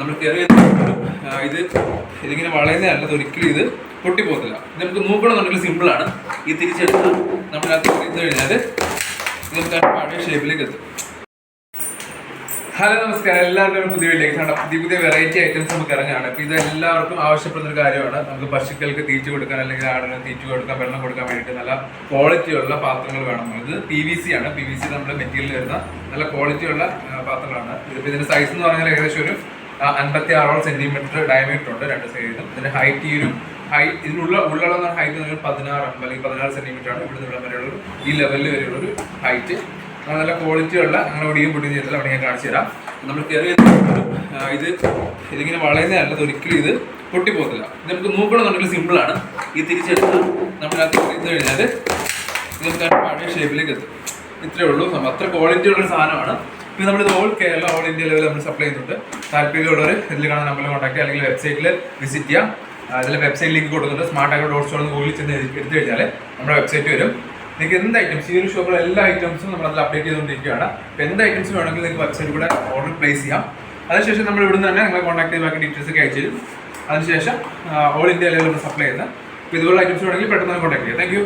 നമ്മൾ കയറി ഇത് ഇതിങ്ങനെ വളയുന്നതല്ല ഒരിക്കലും ഇത് പൊട്ടിപ്പോകത്തില്ല. നമുക്ക് നോക്കണമെന്നുണ്ടെങ്കിൽ സിമ്പിളാണ് ഈ തിരിച്ചെടുത്ത് നമ്മളകത്ത് തിരിച്ചു കഴിഞ്ഞാൽ നമുക്ക് ആ പഴയ ഷേപ്പിലേക്ക് എത്തും. ഹലോ നമസ്കാരം. എല്ലാവർക്കും പുതിയ വീട്ടിലേക്ക് കണ്ട പുതിയ പുതിയ വെറൈറ്റി ഐറ്റംസ് നമുക്ക് ഇറങ്ങുകയാണ്. അപ്പോൾ ഇത് എല്ലാവർക്കും ആവശ്യപ്പെടുന്ന ഒരു കാര്യമാണ്. നമുക്ക് പശുക്കൾക്ക് തീറ്റ് കൊടുക്കാൻ അല്ലെങ്കിൽ ആടിന് തീറ്റ് കൊടുക്കാൻ വെള്ളം കൊടുക്കാൻ വേണ്ടിയിട്ട് നല്ല ക്വാളിറ്റിയുള്ള പാത്രങ്ങൾ വേണം. ഇത് പി വി സി ആണ്. പി വി സി നമ്മുടെ മെറ്റീരിയൽ വരുന്ന നല്ല ക്വാളിറ്റിയുള്ള പാത്രങ്ങളാണ്. ഇതിപ്പോൾ ഇതിന്റെ സൈസ് എന്ന് പറഞ്ഞാൽ ഏകദേശം ഒരു അൻപത്തി ആറോളം സെന്റിമീറ്റർ ഡയമീറ്റർ ഉണ്ട് രണ്ട് സൈഡിലും ഇതിന്റെ ഹൈറ്റ് ഈ ഒരു ഹൈറ്റ് ഇതിനുള്ള ഉള്ളിലുള്ള ഹൈറ്റ് ഒരു പതിനാറ് അല്ലെങ്കിൽ പതിനാറ് സെന്റിമീറ്റർ ആണ് ഇവിടെ നിന്ന് വരെയുള്ള ഈ ലെവലിൽ വരെയുള്ള ഒരു ഹൈറ്റ് നല്ല ക്വാളിറ്റി ഉള്ള അങ്ങനെ ഒടിയും പൊടിയും ചെയ്തത് അവിടെ ഞാൻ കാണിച്ചു തരാം. നമ്മൾ കയറി ഇത് ഇതിങ്ങനെ വളയുന്നതല്ല ഒരിക്കലും ഇത് പൊട്ടിപ്പോകത്തില്ല. ഇത് നമുക്ക് നോക്കണമെന്നുണ്ടെങ്കിൽ സിമ്പിളാണ് ഈ തിരിച്ചെടുത്ത് നമ്മളകത്ത് ഇത് കഴിഞ്ഞാൽ ഇത് നമുക്ക് ആ പഴയ ഷേപ്പിലേക്ക് എത്തും. ഇത്രയേ ഉള്ളൂ. അത്ര ക്വാളിറ്റി ഉള്ളൊരു സാധനമാണ്. പിന്നെ നമ്മളിത് ഓൾ കേരള ഓൾ ഇന്ത്യ ലെവലിൽ നമ്മൾ സപ്ലൈ ചെയ്യുന്നുണ്ട്. താല്പര്യമുള്ളവർ ഇതിൽ കാണാൻ നമ്പറിൽ കോൺടാക്ട് അല്ലെങ്കിൽ വെബ്സൈറ്റിൽ വിസിറ്റ് ചെയ്യാം അതിൽ വെബ്സൈറ്റ് ലിങ്ക് കൊടുക്കുന്നുണ്ട്. സ്മാർട്ട് ആഗ്രോ ഡോട്ട് സ്റ്റോർ ഗൂഗിളിൽ ചെന്ന് എടുത്തു കഴിഞ്ഞാൽ നമ്മുടെ വെബ്സൈറ്റ് വരും. നിങ്ങൾക്ക് എന്ത് ഐറ്റംസ് ഈ ഒരു ഷോപ്പിലെ എല്ലാ ഐറ്റംസും നമ്മൾ അതിൽ അപ്ഡേറ്റ് ചെയ്തുകൊണ്ടിരിക്കുകയാണ്. അപ്പോൾ എന്ത് ഐറ്റംസ് വേണമെങ്കിലും നിങ്ങൾക്ക് വെബ്സൈറ്റ് കൂടെ ഓർഡർ പ്ലേസ് ചെയ്യാം. അതിനുശേഷം നമ്മൾ ഇവിടുന്ന് തന്നെ നിങ്ങളെ കോൺടാക്ട് ചെയ്ത് ബാക്കി ഡീറ്റെയിൽസ് ഒക്കെ അയച്ചു തരും. അതിനുശേഷം ഓൾ ഇന്ത്യ ലെവലിൽ നമ്മൾ സപ്ലൈ ചെയ്യുന്നത്. അപ്പോൾ ഇതുപോലുള്ള ഐറ്റംസ് വേണമെങ്കിൽ പെട്ടെന്ന് കോൺടാക്ട് ചെയ്യാം. താങ്ക്